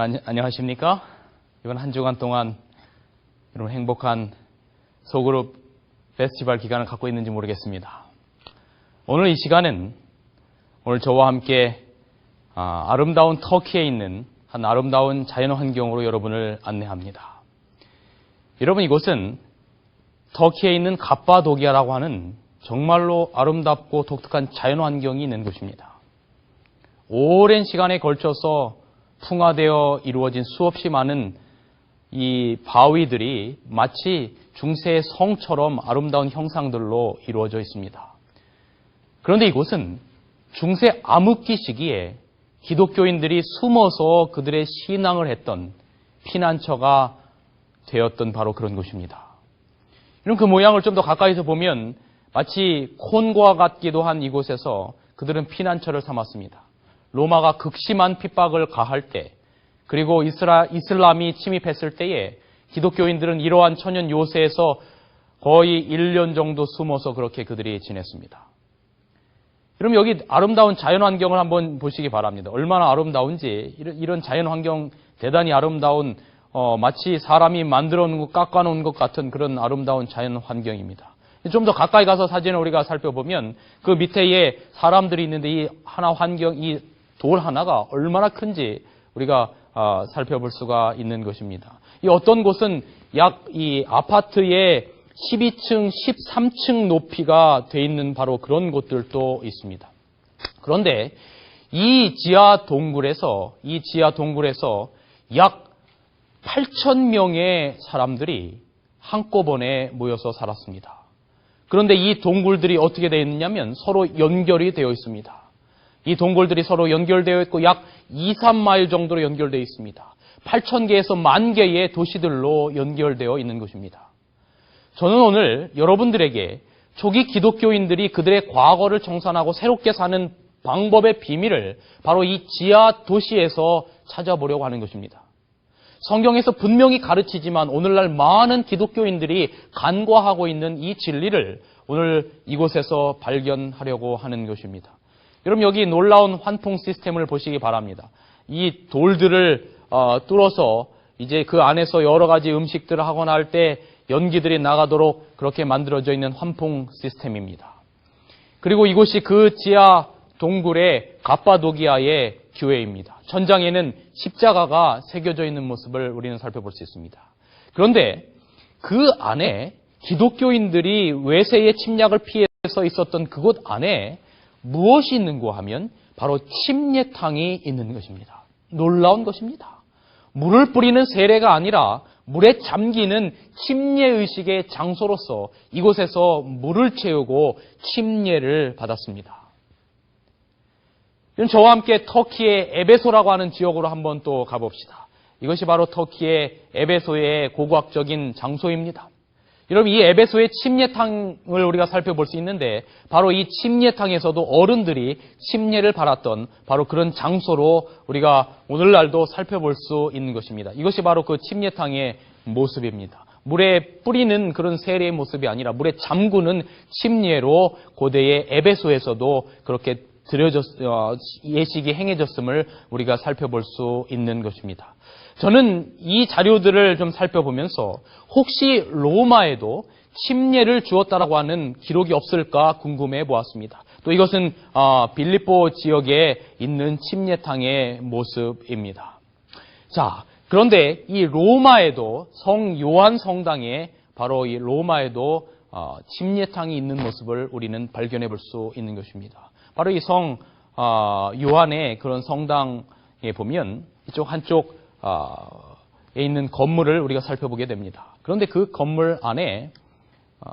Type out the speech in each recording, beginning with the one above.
여러분 안, 안녕하십니까? 이번 한 주간 동안 여러분 행복한 소그룹 페스티벌 기간을 갖고 있는지 모르겠습니다. 오늘 이 시간은 오늘 저와 함께 아, 름다운 터키에 있는 한 아름다운 자연 환경으로 여러분을 안내합니다. 여러분 이곳은 터키에 있는 갑바도기아라고 하는 정말로 아름답고 독특한 자연 환경이 있는 곳입니다. 오랜 시간에 걸쳐서 풍화되어 이루어진 수없이 많은 이 바위들이 마치 중세의 성처럼 아름다운 형상들로 이루어져 있습니다. 그런데 이곳은 중세 암흑기 시기에 기독교인들이 숨어서 그들의 신앙을 했던 피난처가 되었던 바로 그런 곳입니다. 이런 그 모양을 좀 더 가까이서 보면 마치 콘과 같기도 한 이곳에서 그들은 피난처를 삼았습니다. 로마가 극심한 핍박을 가할 때, 그리고 이스라, 이슬람이 침입했을 때에 기독교인들은 이러한 천연 요새에서 거의 1년 정도 숨어서 그렇게 그들이 지냈습니다. 그럼 여기 아름다운 자연 환경을 한번 보시기 바랍니다. 얼마나 아름다운지 이런 자연 환경 대단히 아름다운 어, 마치 사람이 만들어 놓은 것, 깎아 놓은 것 같은 그런 아름다운 자연 환경입니다. 좀 더 가까이 가서 사진을 우리가 살펴보면 그 밑에에 사람들이 있는데 이 하나 환경, 이 돌 하나가 얼마나 큰지 우리가 어, 살펴볼 수가 있는 것입니다. 이 어떤 곳은 약 이 아파트의 12층, 13층 높이가 돼 있는 바로 그런 곳들도 있습니다. 그런데 이 지하 동굴에서 이 지하 동굴에서 약 8천 명의 사람들이 한꺼번에 모여서 살았습니다. 그런데 이 동굴들이 어떻게 되어 있느냐면 서로 연결이 되어 있습니다. 이 동굴들이 서로 연결되어 있고 약 2, 3마일 정도로 연결되어 있습니다. 8천 개에서 만 개의 도시들로 연결되어 있는 것입니다. 저는 오늘 여러분들에게 초기 기독교인들이 그들의 과거를 청산하고 새롭게 사는 방법의 비밀을 바로 이 지하 도시에서 찾아보려고 하는 것입니다. 성경에서 분명히 가르치지만 오늘날 많은 기독교인들이 간과하고 있는 이 진리를 오늘 이곳에서 발견하려고 하는 것입니다. 여러분 여기 놀라운 환풍 시스템을 보시기 바랍니다. 이 돌들을 어, 뚫어서 이제 그 안에서 여러 가지 음식들을 하거나 할 때 연기들이 나가도록 그렇게 만들어져 있는 환풍 시스템입니다. 그리고 이곳이 그 지하 동굴의 가파도기아의 교회입니다. 천장에는 십자가가 새겨져 있는 모습을 우리는 살펴볼 수 있습니다. 그런데 그 안에 기독교인들이 외세의 침략을 피해서 있었던 그곳 안에 무엇이 있는고 하면 바로 침례탕이 있는 것입니다. 놀라운 것입니다. 물을 뿌리는 세례가 아니라 물에 잠기는 침례의식의 장소로서 이곳에서 물을 채우고 침례를 받았습니다. 저와 함께 터키의 에베소라고 하는 지역으로 한번 또 가봅시다. 이것이 바로 터키의 에베소의 고고학적인 장소입니다. 여러분 이 에베소의 침례탕을 우리가 살펴볼 수 있는데 바로 이 침례탕에서도 어른들이 침례를 받았던 바로 그런 장소로 우리가 오늘날도 살펴볼 수 있는 것입니다. 이것이 바로 그 침례탕의 모습입니다. 물에 뿌리는 그런 세례의 모습이 아니라 물에 잠그는 침례로 고대의 에베소에서도 그렇게 드려졌, 어, 예식이 행해졌음을 우리가 살펴볼 수 있는 것입니다. 저는 이 자료들을 좀 살펴보면서 혹시 로마에도 침례를 주었다라고 하는 기록이 없을까 궁금해 보았습니다. 또 이것은 어, 빌리포 지역에 있는 침례탕의 모습입니다. 자, 그런데 이 로마에도 성 요한 성당에 바로 이 로마에도 어, 침례탕이 있는 모습을 우리는 발견해 볼 수 있는 것입니다. 바로 이성 어, 요한의 그런 성당에 보면 이쪽 한쪽 있는 건물을 우리가 살펴보게 됩니다. 그런데 그 건물 안에 어,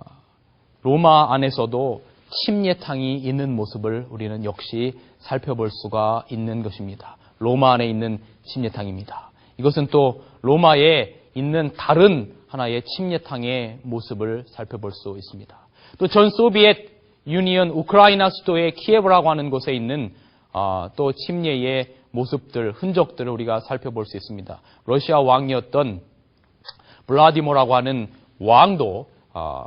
로마 안에서도 침례탕이 있는 모습을 우리는 역시 살펴볼 수가 있는 것입니다. 로마 안에 있는 침례탕입니다. 이것은 또 로마에 있는 다른 하나의 침례탕의 모습을 살펴볼 수 있습니다. 또 전 소비엣 유니언 우크라이나 수도의 키예브라고 하는 곳에 있는 어, 또 침례의 모습들, 흔적들을 우리가 살펴볼 수 있습니다. 러시아 왕이었던 블라디모라고 하는 왕도 어,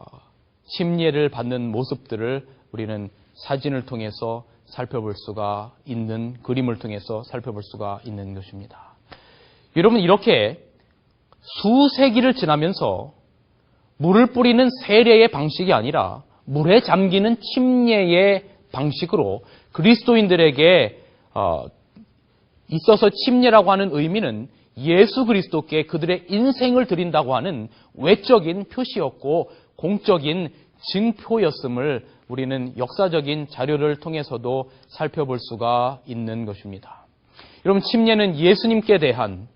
침례를 받는 모습들을 우리는 사진을 통해서 살펴볼 수가 있는 그림을 통해서 살펴볼 수가 있는 것입니다. 여러분 이렇게 수세기를 지나면서 물을 뿌리는 세례의 방식이 아니라 물에 잠기는 침례의 방식으로 그리스도인들에게 어, 있어서 침례라고 하는 의미는 예수 그리스도께 그들의 인생을 드린다고 하는 외적인 표시였고 공적인 증표였음을 우리는 역사적인 자료를 통해서도 살펴볼 수가 있는 것입니다. 여러분, 침례는 예수님께 대한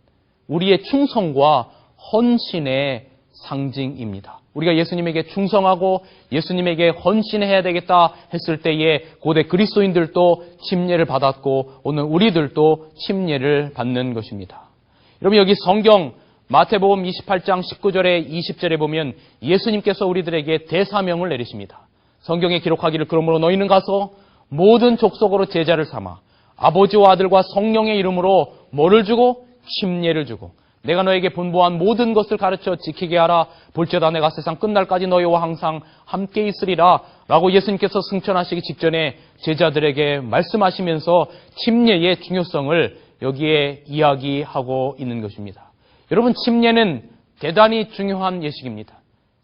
우리의 충성과 헌신의 상징입니다. 우리가 예수님에게 충성하고 예수님에게 헌신해야 되겠다 했을 때에 고대 그리스도인들도 침례를 받았고 오늘 우리들도 침례를 받는 것입니다. 여러분 여기 성경 마태복음 28장 19절에 20절에 보면 예수님께서 우리들에게 대사명을 내리십니다. 성경에 기록하기를 그러므로 너희는 가서 모든 족속으로 제자를 삼아 아버지와 아들과 성령의 이름으로 뭐를 주고 침례를 주고 내가 너에게 분부한 모든 것을 가르쳐 지키게 하라. 볼지어다 내가 세상 끝날까지 너희와 항상 함께 있으리라. 라고 예수님께서 승천하시기 직전에 제자들에게 말씀하시면서 침례의 중요성을 여기에 이야기하고 있는 것입니다. 여러분, 침례는 대단히 중요한 예식입니다.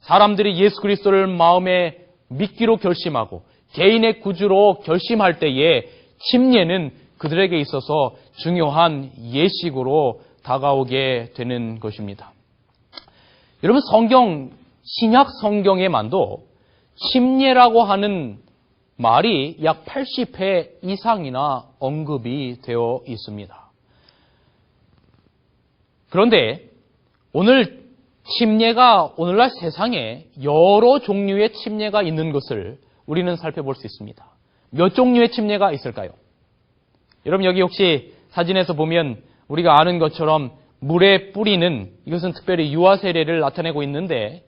사람들이 예수 그리스도를 마음에 믿기로 결심하고 개인의 구주로 결심할 때에 침례는 그들에게 있어서 중요한 예식으로 다가오게 되는 것입니다. 여러분 성경 신약 성경에만도 침례라고 하는 말이 약 80회 이상이나 언급이 되어 있습니다. 그런데 오늘 침례가 오늘날 세상에 여러 종류의 침례가 있는 것을 우리는 살펴볼 수 있습니다. 몇 종류의 침례가 있을까요? 여러분 여기 혹시 사진에서 보면 우리가 아는 것처럼 물에 뿌리는 이것은 특별히 유아 세례를 나타내고 있는데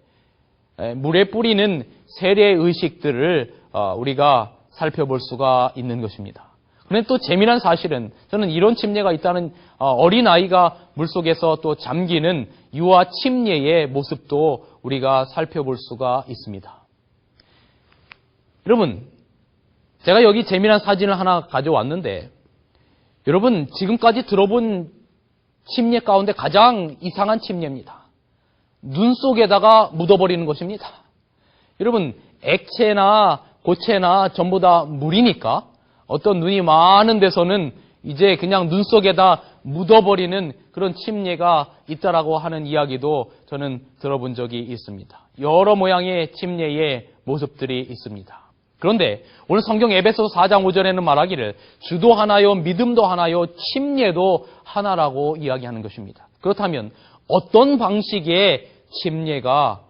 물에 뿌리는 세례 의식들을 어, 우리가 살펴볼 수가 있는 것입니다. 그런데 또 재미난 사실은 저는 이런 침례가 있다는 어, 어린 아이가 물 속에서 또 잠기는 유아 침례의 모습도 우리가 살펴볼 수가 있습니다. 여러분, 제가 여기 재미난 사진을 하나 가져왔는데 여러분 지금까지 들어본 침례 가운데 가장 이상한 침례입니다. 눈 속에다가 묻어버리는 것입니다. 여러분 액체나 고체나 전부 다 물이니까 어떤 눈이 많은 데서는 이제 그냥 눈 속에다 묻어버리는 그런 침례가 있다라고 하는 이야기도 저는 들어본 적이 있습니다. 여러 모양의 침례의 모습들이 있습니다. 그런데 오늘 성경 에베소 4장 5절에는 말하기를 주도 하나요, 믿음도 하나요, 침례도 하나라고 이야기하는 것입니다. 그렇다면 어떤 방식의 침례가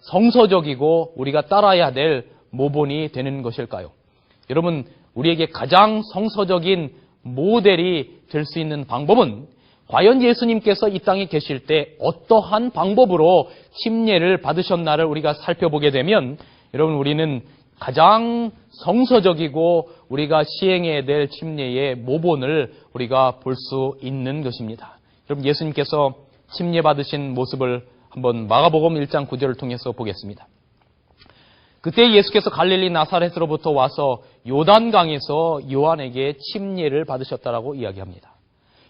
성서적이고 우리가 따라야 될 모본이 되는 것일까요? 여러분, 우리에게 가장 성서적인 모델이 될 수 있는 방법은 과연 예수님께서 이 땅에 계실 때 어떠한 방법으로 침례를 받으셨나를 우리가 살펴보게 되면 여러분 우리는 가장 성서적이고 우리가 시행해야 될 침례의 모본을 우리가 볼 수 있는 것입니다. 여러분 예수님께서 침례 받으신 모습을 한번 마가복음 1장 9절을 통해서 보겠습니다. 그때 예수께서 갈릴리 나사렛으로부터 와서 요단강에서 요한에게 침례를 받으셨다라고 이야기합니다.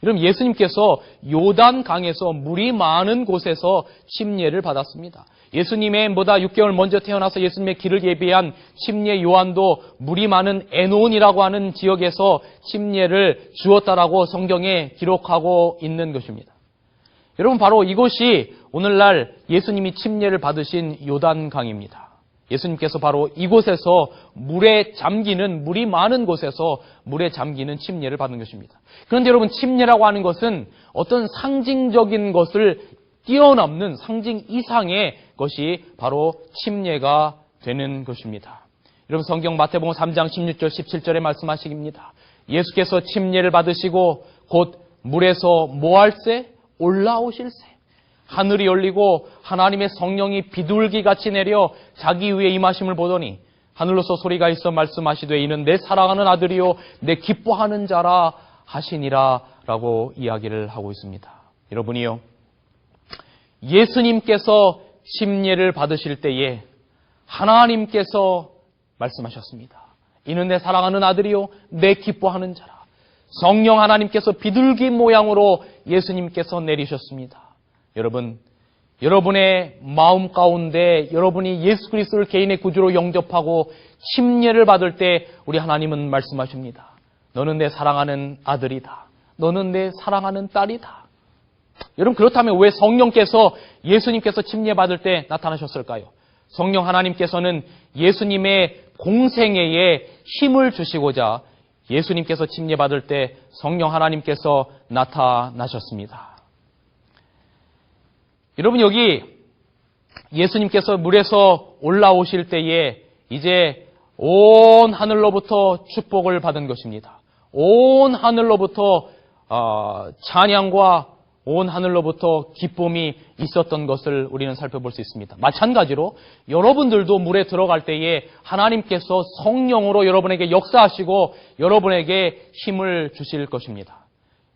여러분 예수님께서 요단강에서 물이 많은 곳에서 침례를 받았습니다. 예수님의 보다 6개월 먼저 태어나서 예수님의 길을 예비한 침례 요한도 물이 많은 에논이라고 하는 지역에서 침례를 주었다라고 성경에 기록하고 있는 것입니다. 여러분 바로 이곳이 오늘날 예수님이 침례를 받으신 요단강입니다. 예수님께서 바로 이곳에서 물에 잠기는 물이 많은 곳에서 물에 잠기는 침례를 받은 것입니다. 그런데 여러분 침례라고 하는 것은 어떤 상징적인 것을 뛰어넘는 상징 이상의 것이 바로 침례가 되는 것입니다. 여러분 성경 마태복음 3장 16절 17절에 말씀하십니다. 예수께서 침례를 받으시고 곧 물에서 뭐할세? 올라오실세. 하늘이 열리고 하나님의 성령이 비둘기 같이 내려 자기 위에 임하심을 보더니 하늘로서 소리가 있어 말씀하시되 이는 내 사랑하는 아들이요 내 기뻐하는 자라 하시니라라고 이야기를 하고 있습니다. 여러분이요 예수님께서 심례를 받으실 때에 하나님께서 말씀하셨습니다. 이는 내 사랑하는 아들이요 내 기뻐하는 자라. 성령 하나님께서 비둘기 모양으로 예수님께서 내리셨습니다. 여러분, 여러분의 마음 가운데 여러분이 예수 그리스도를 개인의 구주로 영접하고 침례를 받을 때 우리 하나님은 말씀하십니다. 너는 내 사랑하는 아들이다. 너는 내 사랑하는 딸이다. 여러분 그렇다면 왜 성령께서 예수님께서 침례 받을 때 나타나셨을까요? 성령 하나님께서는 예수님의 공생애에 힘을 주시고자 예수님께서 침례 받을 때 성령 하나님께서 나타나셨습니다. 여러분 여기 예수님께서 물에서 올라오실 때에 이제 온 하늘로부터 축복을 받은 것입니다. 온 하늘로부터 어, 찬양과 온 하늘로부터 기쁨이 있었던 것을 우리는 살펴볼 수 있습니다. 마찬가지로 여러분들도 물에 들어갈 때에 하나님께서 성령으로 여러분에게 역사하시고 여러분에게 힘을 주실 것입니다.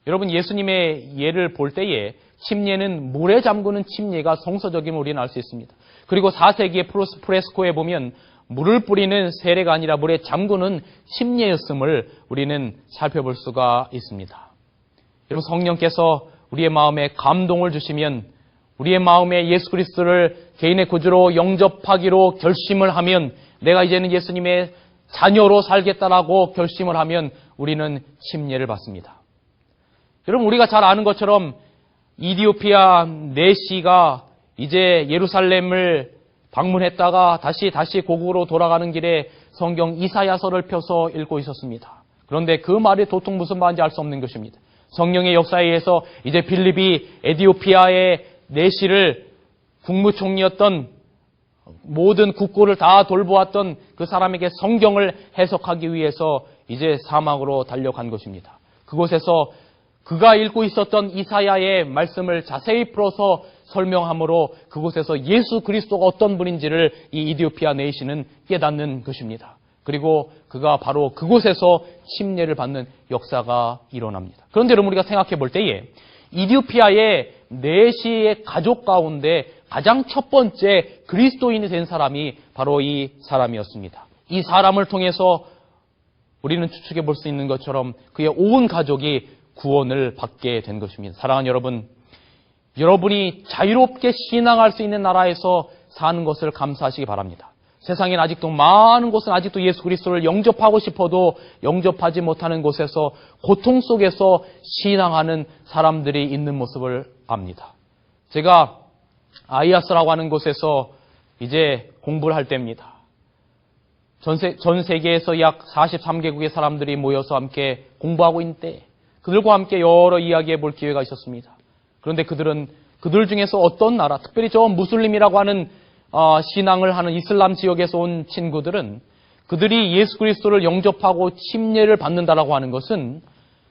여러분 예수님의 예를 볼 때에 침례는 물에 잠그는 침례가 성서적임을 우리는 알 수 있습니다. 그리고 4세기의 프로스 프레스코에 보면 물을 뿌리는 세례가 아니라 물에 잠그는 침례였음을 우리는 살펴볼 수가 있습니다. 여러분 성령께서 우리의 마음에 감동을 주시면 우리의 마음에 예수 그리스도를 개인의 구주로 영접하기로 결심을 하면 내가 이제는 예수님의 자녀로 살겠다라고 결심을 하면 우리는 침례를 받습니다. 여러분 우리가 잘 아는 것처럼 이디오피아 네시가 이제 예루살렘을 방문했다가 다시 다시 고국으로 돌아가는 길에 성경 이사야서를 펴서 읽고 있었습니다. 그런데 그 말이 도통 무슨 말인지 알 수 없는 것입니다. 성령의 역사에 의해서 이제 빌립이 에디오피아의 내시를 국무총리였던 모든 국고를 다 돌보았던 그 사람에게 성경을 해석하기 위해서 이제 사막으로 달려간 것입니다. 그곳에서 그가 읽고 있었던 이사야의 말씀을 자세히 풀어서 설명함으로 그곳에서 예수 그리스도가 어떤 분인지를 이 이디오피아 네이시는 깨닫는 것입니다. 그리고 그가 바로 그곳에서 침례를 받는 역사가 일어납니다. 그런데 여러분 우리가 생각해 볼 때에 이디오피아의 네시의 가족 가운데 가장 첫 번째 그리스도인이 된 사람이 바로 이 사람이었습니다. 이 사람을 통해서 우리는 추측해 볼 수 있는 것처럼 그의 온 가족이 구원을 받게 된 것입니다. 사랑하는 여러분, 여러분이 자유롭게 신앙할 수 있는 나라에서 사는 것을 감사하시기 바랍니다. 세상엔 아직도 많은 곳은 아직도 예수 그리스도를 영접하고 싶어도 영접하지 못하는 곳에서 고통 속에서 신앙하는 사람들이 있는 모습을 압니다. 제가 아이아스라고 하는 곳에서 이제 공부를 할 때입니다. 전, 세, 전 세계에서 약 43개국의 사람들이 모여서 함께 공부하고 있는 때 그들과 함께 여러 이야기해 볼 기회가 있었습니다. 그런데 그들은 그들 중에서 어떤 나라, 특별히 저 무슬림이라고 하는 어, 신앙을 하는 이슬람 지역에서 온 친구들은 그들이 예수 그리스도를 영접하고 침례를 받는다라고 하는 것은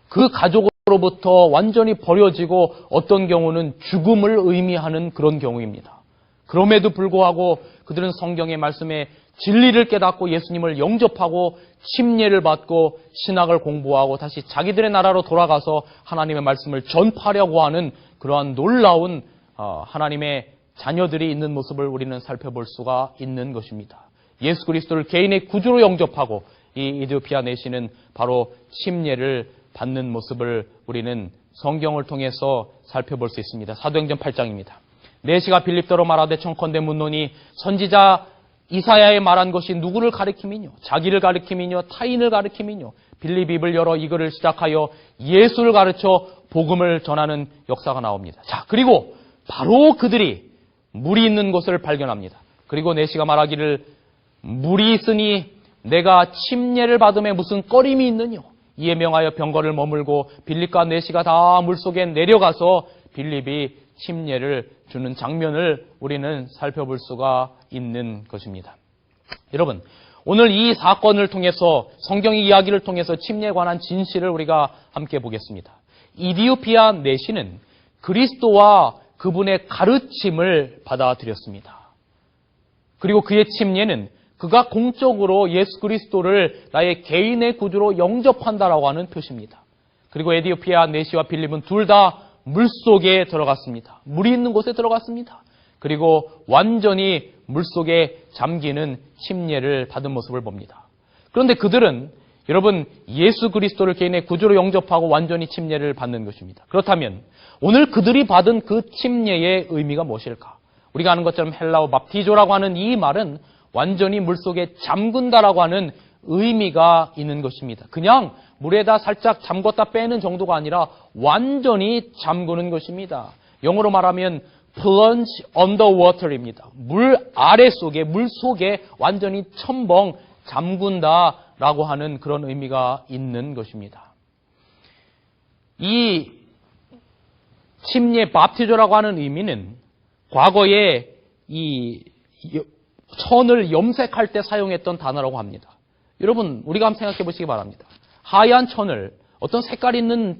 그 가족으로부터 완전히 버려지고 어떤 경우는 죽음을 의미하는 그런 경우입니다. 그럼에도 불구하고 그들은 성경의 말씀에 진리를 깨닫고 예수님을 영접하고 침례를 받고 신학을 공부하고 다시 자기들의 나라로 돌아가서 하나님의 말씀을 전파하려고 하는 그러한 놀라운 어, 하나님의 자녀들이 있는 모습을 우리는 살펴볼 수가 있는 것입니다. 예수 그리스도를 개인의 구주로 영접하고 이 이디오피아 내시는 바로 침례를 받는 모습을 우리는 성경을 통해서 살펴볼 수 있습니다. 사도행전 8장입니다. 내시가 빌립더로 말하되 청컨대 묻노니 선지자 이사야에 말한 것이 누구를 가리킴이뇨 자기를 가리킴이뇨 타인을 가리킴이뇨 빌립 입을 열어 이거를 시작하여 예수를 가르쳐 복음을 전하는 역사가 나옵니다. 자, 그리고 바로 그들이 물이 있는 곳을 발견합니다. 그리고 내시가 말하기를 물이 있으니 내가 침례를 받음에 무슨 꺼림이 있느뇨. 이에 명하여 병거를 머물고 빌립과 내시가 다 물속에 내려가서 빌립이 침례를 주는 장면을 우리는 살펴볼 수가 있는 것입니다. 여러분, 오늘 이 사건을 통해서 성경의 이야기를 통해서 침례에 관한 진실을 우리가 함께 보겠습니다. 이디오피아 내시는 그리스도와 그분의 가르침을 받아들였습니다. 그리고 그의 침례는 그가 공적으로 예수 그리스도를 나의 개인의 구주로 영접한다라고 하는 표시입니다. 그리고 에디오피아 네시와 빌립은 둘 다 물 속에 들어갔습니다. 물이 있는 곳에 들어갔습니다. 그리고 완전히 물 속에 잠기는 침례를 받은 모습을 봅니다. 그런데 그들은 여러분 예수 그리스도를 개인의 구주로 영접하고 완전히 침례를 받는 것입니다. 그렇다면 오늘 그들이 받은 그 침례의 의미가 무엇일까? 우리가 아는 것처럼 헬라어 밥티조라고 하는 이 말은 완전히 물속에 잠근다라고 하는 의미가 있는 것입니다. 그냥 물에다 살짝 잠궜다 빼는 정도가 아니라 완전히 잠그는 것입니다. 영어로 말하면 plunge underwater입니다. 물 아래 속에, 물 속에 완전히 첨벙 잠근다라고 하는 그런 의미가 있는 것입니다. 이 침례 밥티조라고 하는 의미는 과거에 이 천을 염색할 때 사용했던 단어라고 합니다. 여러분, 우리가 한번 생각해 보시기 바랍니다. 하얀 천을 어떤 색깔 있는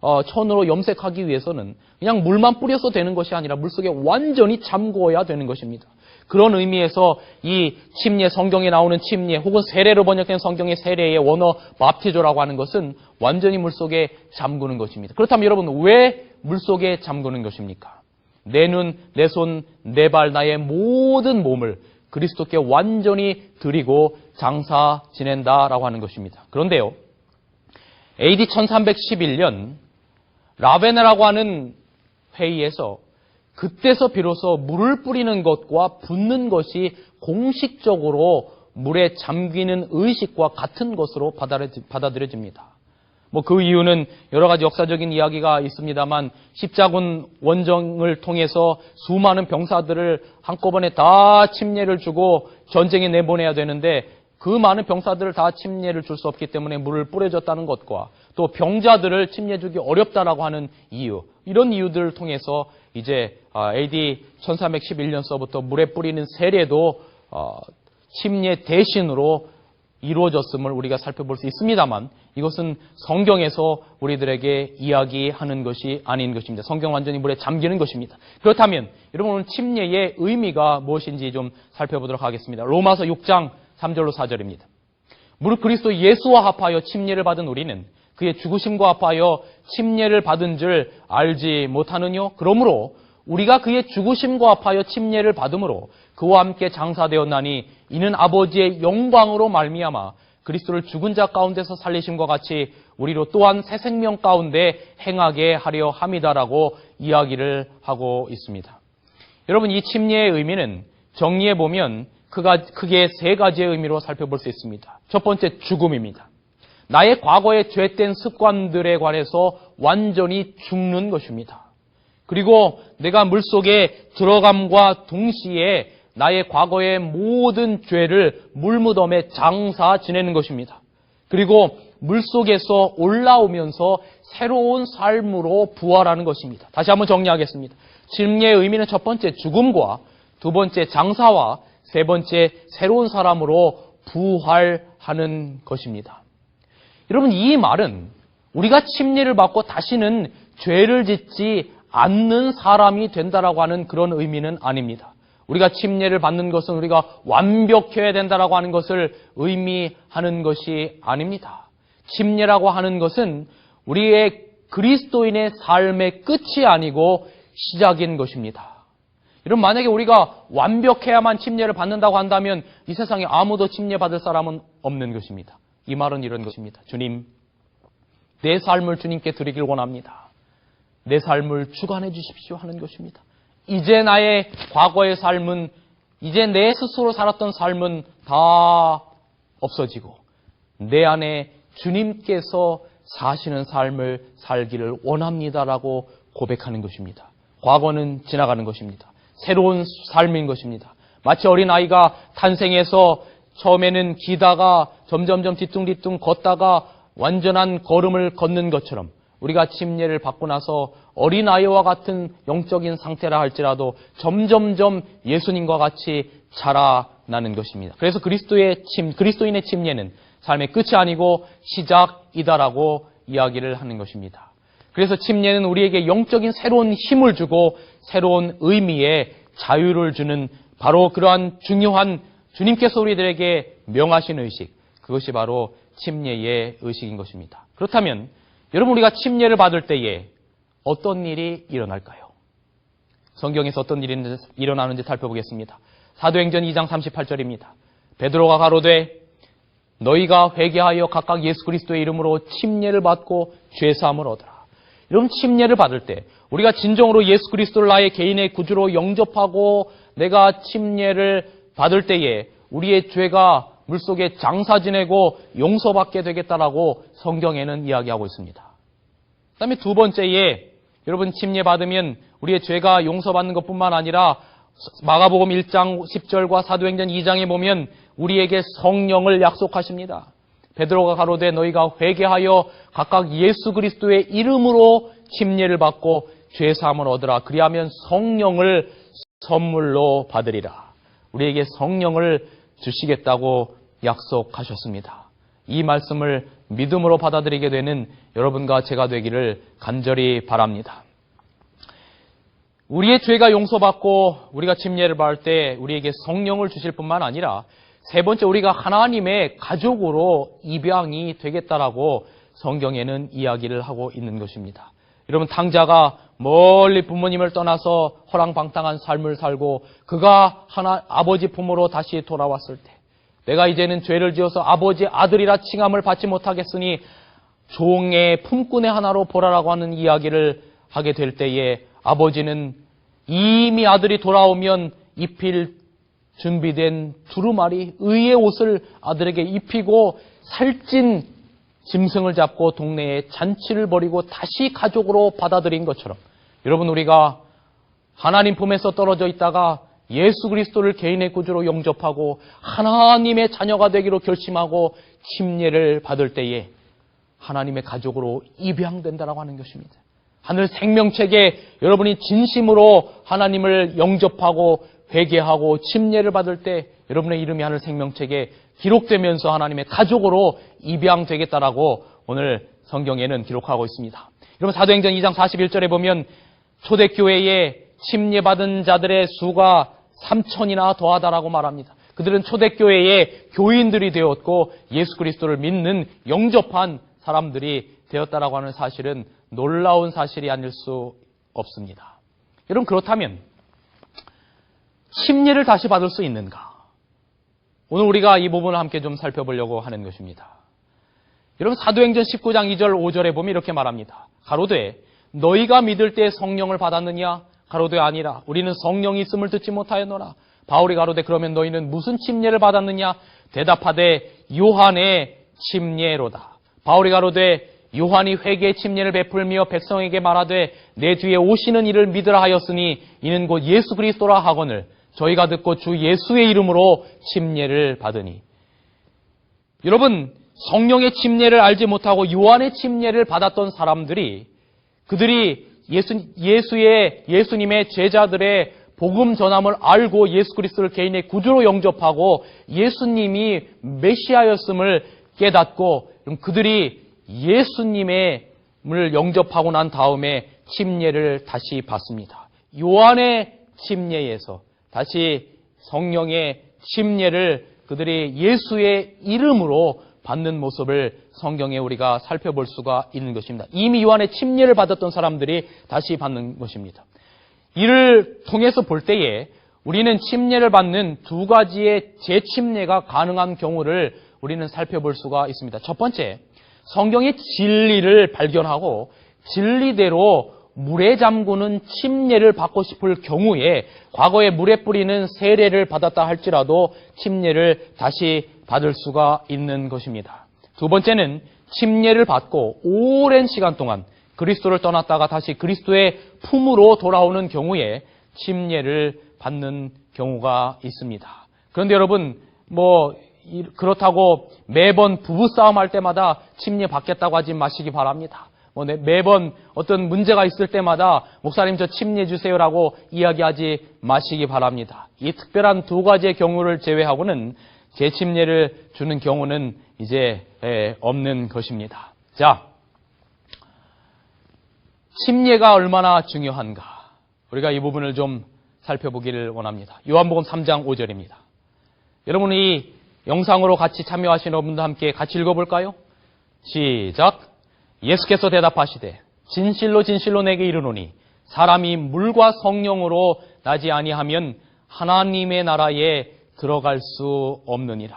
어, 천으로 염색하기 위해서는 그냥 물만 뿌려서 되는 것이 아니라 물속에 완전히 잠궈야 되는 것입니다. 그런 의미에서 이 침례 성경에 나오는 침례 혹은 세례로 번역된 성경의 세례의 원어 밥티조라고 하는 것은 완전히 물속에 잠그는 것입니다. 그렇다면 여러분 왜 물속에 잠그는 것입니까? 내 눈, 내 손, 내 발, 나의 모든 몸을 그리스도께 완전히 드리고 장사 지낸다라고 하는 것입니다. 그런데요. AD 1311년 라베나라고 하는 회의에서 그때서 비로소 물을 뿌리는 것과 붓는 것이 공식적으로 물에 잠기는 의식과 같은 것으로 받아들여집니다. 뭐 그 이유는 여러 가지 역사적인 이야기가 있습니다만 십자군 원정을 통해서 수많은 병사들을 한꺼번에 다 침례를 주고 전쟁에 내보내야 되는데 그 많은 병사들을 다 침례를 줄 수 없기 때문에 물을 뿌려줬다는 것과 또 병자들을 침례 주기 어렵다라고 하는 이유 이런 이유들을 통해서 이제 AD 1311년서부터 물에 뿌리는 세례도 어, 침례 대신으로 이루어졌음을 우리가 살펴볼 수 있습니다만 이것은 성경에서 우리들에게 이야기하는 것이 아닌 것입니다. 성경 완전히 물에 잠기는 것입니다. 그렇다면 여러분 오늘 침례의 의미가 무엇인지 좀 살펴보도록 하겠습니다. 로마서 6장 3절로 4절입니다. 무릇 그리스도 예수와 합하여 침례를 받은 우리는 그의 죽으심과 합하여 침례를 받은 줄 알지 못하느뇨? 그러므로 우리가 그의 죽으심과 합하여 침례를 받음으로 그와 함께 장사되었나니 이는 아버지의 영광으로 말미암아 그리스도를 죽은 자 가운데서 살리심과 같이 우리로 또한 새 생명 가운데 행하게 하려 함이다라고 이야기를 하고 있습니다. 여러분 이 침례의 의미는 정리해 보면 크게 세 가지의 의미로 살펴볼 수 있습니다. 첫 번째 죽음입니다. 나의 과거의 죄된 습관들에 관해서 완전히 죽는 것입니다. 그리고 내가 물속에 들어감과 동시에 나의 과거의 모든 죄를 물무덤에 장사 지내는 것입니다. 그리고 물속에서 올라오면서 새로운 삶으로 부활하는 것입니다. 다시 한번 정리하겠습니다. 침례의 의미는 첫 번째 죽음과 두 번째 장사와 세 번째 새로운 사람으로 부활하는 것입니다. 여러분 이 말은 우리가 침례를 받고 다시는 죄를 짓지 않는 사람이 된다라고 하는 그런 의미는 아닙니다. 우리가 침례를 받는 것은 우리가 완벽해야 된다라고 하는 것을 의미하는 것이 아닙니다. 침례라고 하는 것은 우리의 그리스도인의 삶의 끝이 아니고 시작인 것입니다. 여러분 만약에 우리가 완벽해야만 침례를 받는다고 한다면 이 세상에 아무도 침례 받을 사람은 없는 것입니다. 이 말은 이런 것입니다. 주님, 내 삶을 주님께 드리길 원합니다. 내 삶을 주관해 주십시오 하는 것입니다. 이제 나의 과거의 삶은 이제 내 스스로 살았던 삶은 다 없어지고 내 안에 주님께서 사시는 삶을 살기를 원합니다라고 고백하는 것입니다. 과거는 지나가는 것입니다. 새로운 삶인 것입니다. 마치 어린아이가 탄생해서 처음에는 기다가 점점점 뒤뚱뒤뚱 걷다가 완전한 걸음을 걷는 것처럼 우리가 침례를 받고 나서 어린아이와 같은 영적인 상태라 할지라도 점점점 예수님과 같이 자라나는 것입니다. 그래서 그리스도의 침, 그리스도인의 침례는 삶의 끝이 아니고 시작이다라고 이야기를 하는 것입니다. 그래서 침례는 우리에게 영적인 새로운 힘을 주고 새로운 의미의 자유를 주는 바로 그러한 중요한 주님께서 우리들에게 명하신 의식, 그것이 바로 침례의 의식인 것입니다. 그렇다면 여러분 우리가 침례를 받을 때에 어떤 일이 일어날까요? 성경에서 어떤 일이 일어나는지 살펴보겠습니다. 사도행전 2장 38절입니다. 베드로가 가로되 너희가 회개하여 각각 예수 그리스도의 이름으로 침례를 받고 죄 사함을 얻으라. 이런 침례를 받을 때 우리가 진정으로 예수 그리스도를 나의 개인의 구주로 영접하고 내가 침례를 받을 때에 우리의 죄가 물속에 장사 지내고 용서받게 되겠다라고 성경에는 이야기하고 있습니다. 그 다음에 두 번째에 여러분 침례 받으면 우리의 죄가 용서받는 것뿐만 아니라 마가복음 1장 10절과 사도행전 2장에 보면 우리에게 성령을 약속하십니다. 베드로가 가로되 너희가 회개하여 각각 예수 그리스도의 이름으로 침례를 받고 죄 사함을 얻으라. 그리하면 성령을 선물로 받으리라. 우리에게 성령을 주시겠다고 약속하셨습니다. 이 말씀을 믿음으로 받아들이게 되는 여러분과 제가 되기를 간절히 바랍니다. 우리의 죄가 용서받고 우리가 침례를 받을 때 우리에게 성령을 주실 뿐만 아니라 세 번째 우리가 하나님의 가족으로 입양이 되겠다라고 성경에는 이야기를 하고 있는 것입니다. 여러분 탕자가 멀리 부모님을 떠나서 허랑방탕한 삶을 살고 그가 하나 아버지 품으로 다시 돌아왔을 때 내가 이제는 죄를 지어서 아버지 아들이라 칭함을 받지 못하겠으니 종의 품꾼의 하나로 보라라고 하는 이야기를 하게 될 때에 아버지는 이미 아들이 돌아오면 입힐 준비된 두루마리 의의 옷을 아들에게 입히고 살찐 짐승을 잡고 동네에 잔치를 벌이고 다시 가족으로 받아들인 것처럼 여러분 우리가 하나님 품에서 떨어져 있다가 예수 그리스도를 개인의 구주로 영접하고 하나님의 자녀가 되기로 결심하고 침례를 받을 때에 하나님의 가족으로 입양된다라고 하는 것입니다. 하늘 생명책에 여러분이 진심으로 하나님을 영접하고 회개하고 침례를 받을 때 여러분의 이름이 하늘 생명책에 기록되면서 하나님의 가족으로 입양되겠다라고 오늘 성경에는 기록하고 있습니다. 여러분 사도행전 2장 41절에 보면 초대교회에 침례받은 자들의 수가 3천이나 더하다라고 말합니다. 그들은 초대교회의 교인들이 되었고 예수 그리스도를 믿는 영접한 사람들이 되었다라고 하는 사실은 놀라운 사실이 아닐 수 없습니다. 여러분 그렇다면 침례를 다시 받을 수 있는가? 오늘 우리가 이 부분을 함께 좀 살펴보려고 하는 것입니다. 여러분 사도행전 19장 2절 5절에 보면 이렇게 말합니다. 가로되 너희가 믿을 때 성령을 받았느냐? 가로되 아니라 우리는 성령이 있음을 듣지 못하였노라. 바울이 가로되 그러면 너희는 무슨 침례를 받았느냐? 대답하되 요한의 침례로다. 바울이 가로되 요한이 회개의 침례를 베풀며 백성에게 말하되 내 뒤에 오시는 이를 믿으라 하였으니 이는 곧 예수 그리스도라 하거늘 저희가 듣고 주 예수의 이름으로 침례를 받으니 여러분 성령의 침례를 알지 못하고 요한의 침례를 받았던 사람들이 그들이 예수, 예수의 예수님의 제자들의 복음 전함을 알고 예수 그리스도를 개인의 구주로 영접하고 예수님이 메시아였음을 깨닫고 그들이 예수님을 영접하고 난 다음에 침례를 다시 받습니다. 요한의 침례에서 다시 성령의 침례를 그들이 예수의 이름으로 받는 모습을 성경에 우리가 살펴볼 수가 있는 것입니다. 이미 요한의 침례를 받았던 사람들이 다시 받는 것입니다. 이를 통해서 볼 때에 우리는 침례를 받는 두 가지의 재침례가 가능한 경우를 우리는 살펴볼 수가 있습니다. 첫 번째, 성경의 진리를 발견하고 진리대로 물에 잠그는 침례를 받고 싶을 경우에 과거에 물에 뿌리는 세례를 받았다 할지라도 침례를 다시 받을 수가 있는 것입니다. 두 번째는 침례를 받고 오랜 시간 동안 그리스도를 떠났다가 다시 그리스도의 품으로 돌아오는 경우에 침례를 받는 경우가 있습니다. 그런데 여러분 뭐 그렇다고 매번 부부싸움 할 때마다 침례 받겠다고 하지 마시기 바랍니다. 뭐 매번 어떤 문제가 있을 때마다 목사님 저 침례 주세요라고 이야기하지 마시기 바랍니다. 이 특별한 두 가지의 경우를 제외하고는 재침례를 주는 경우는 이제 없는 것입니다. 자, 침례가 얼마나 중요한가? 우리가 이 부분을 좀 살펴보기를 원합니다. 요한복음 3장 5절입니다. 여러분 이 영상으로 같이 참여하시는 분들 함께 같이 읽어볼까요? 시작. 예수께서 대답하시되 진실로 진실로 내게 이르노니 사람이 물과 성령으로 나지 아니하면 하나님의 나라에 들어갈 수 없느니라.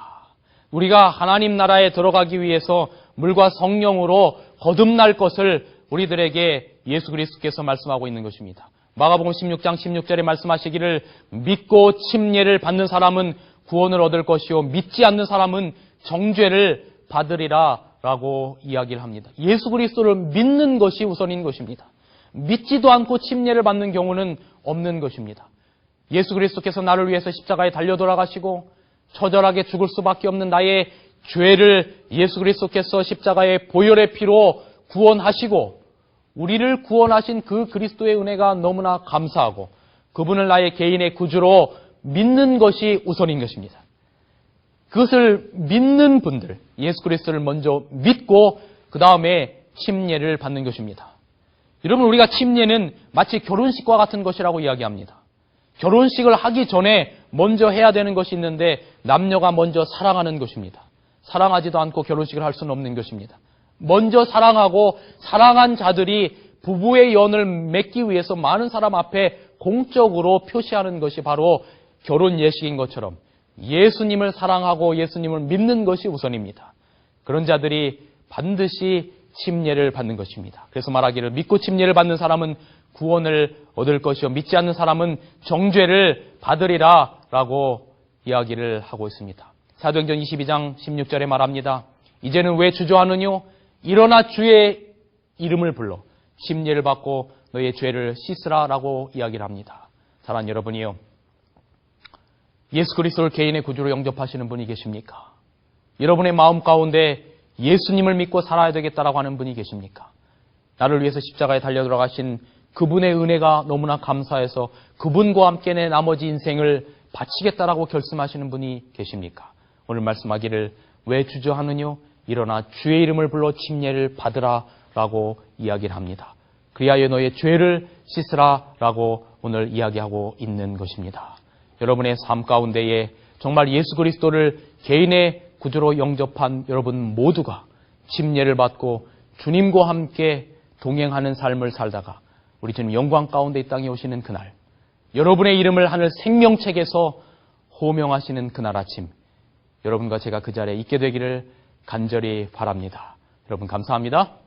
우리가 하나님 나라에 들어가기 위해서 물과 성령으로 거듭날 것을 우리들에게 예수 그리스도께서 말씀하고 있는 것입니다. 마가복음 16장 16절에 말씀하시기를 믿고 침례를 받는 사람은 구원을 얻을 것이요 믿지 않는 사람은 정죄를 받으리라 라고 이야기를 합니다. 예수 그리스도를 믿는 것이 우선인 것입니다. 믿지도 않고 침례를 받는 경우는 없는 것입니다. 예수 그리스도께서 나를 위해서 십자가에 달려 돌아가시고 처절하게 죽을 수밖에 없는 나의 죄를 예수 그리스도께서 십자가의 보혈의 피로 구원하시고 우리를 구원하신 그 그리스도의 은혜가 너무나 감사하고 그분을 나의 개인의 구주로 믿는 것이 우선인 것입니다. 그것을 믿는 분들, 예수 그리스도를 먼저 믿고 그 다음에 침례를 받는 것입니다. 여러분 우리가 침례는 마치 결혼식과 같은 것이라고 이야기합니다. 결혼식을 하기 전에 먼저 해야 되는 것이 있는데 남녀가 먼저 사랑하는 것입니다. 사랑하지도 않고 결혼식을 할 수는 없는 것입니다. 먼저 사랑하고 사랑한 자들이 부부의 연을 맺기 위해서 많은 사람 앞에 공적으로 표시하는 것이 바로 결혼 예식인 것처럼 예수님을 사랑하고 예수님을 믿는 것이 우선입니다. 그런 자들이 반드시 침례를 받는 것입니다. 그래서 말하기를 믿고 침례를 받는 사람은 구원을 얻을 것이요 믿지 않는 사람은 정죄를 받으리라 라고 이야기를 하고 있습니다. 사도행전 22장 16절에 말합니다. 이제는 왜 주저하느뇨? 일어나 주의 이름을 불러 침례를 받고 너의 죄를 씻으라라고 이야기를 합니다. 사랑하는 여러분이요. 예수 그리스도를 개인의 구주로 영접하시는 분이 계십니까? 여러분의 마음 가운데 예수님을 믿고 살아야 되겠다라고 하는 분이 계십니까? 나를 위해서 십자가에 달려 들어가신 그분의 은혜가 너무나 감사해서 그분과 함께 내 나머지 인생을 바치겠다라고 결심하시는 분이 계십니까? 오늘 말씀하기를 왜 주저하느뇨? 일어나 주의 이름을 불러 침례를 받으라라고 이야기를 합니다. 그리하여 너의 죄를 씻으라라고 오늘 이야기하고 있는 것입니다. 여러분의 삶 가운데에 정말 예수 그리스도를 개인의 구주로 영접한 여러분 모두가 침례를 받고 주님과 함께 동행하는 삶을 살다가 우리 주님 영광 가운데 이 땅에 오시는 그날 여러분의 이름을 하늘 생명책에서 호명하시는 그날 아침 여러분과 제가 그 자리에 있게 되기를 간절히 바랍니다. 여러분 감사합니다.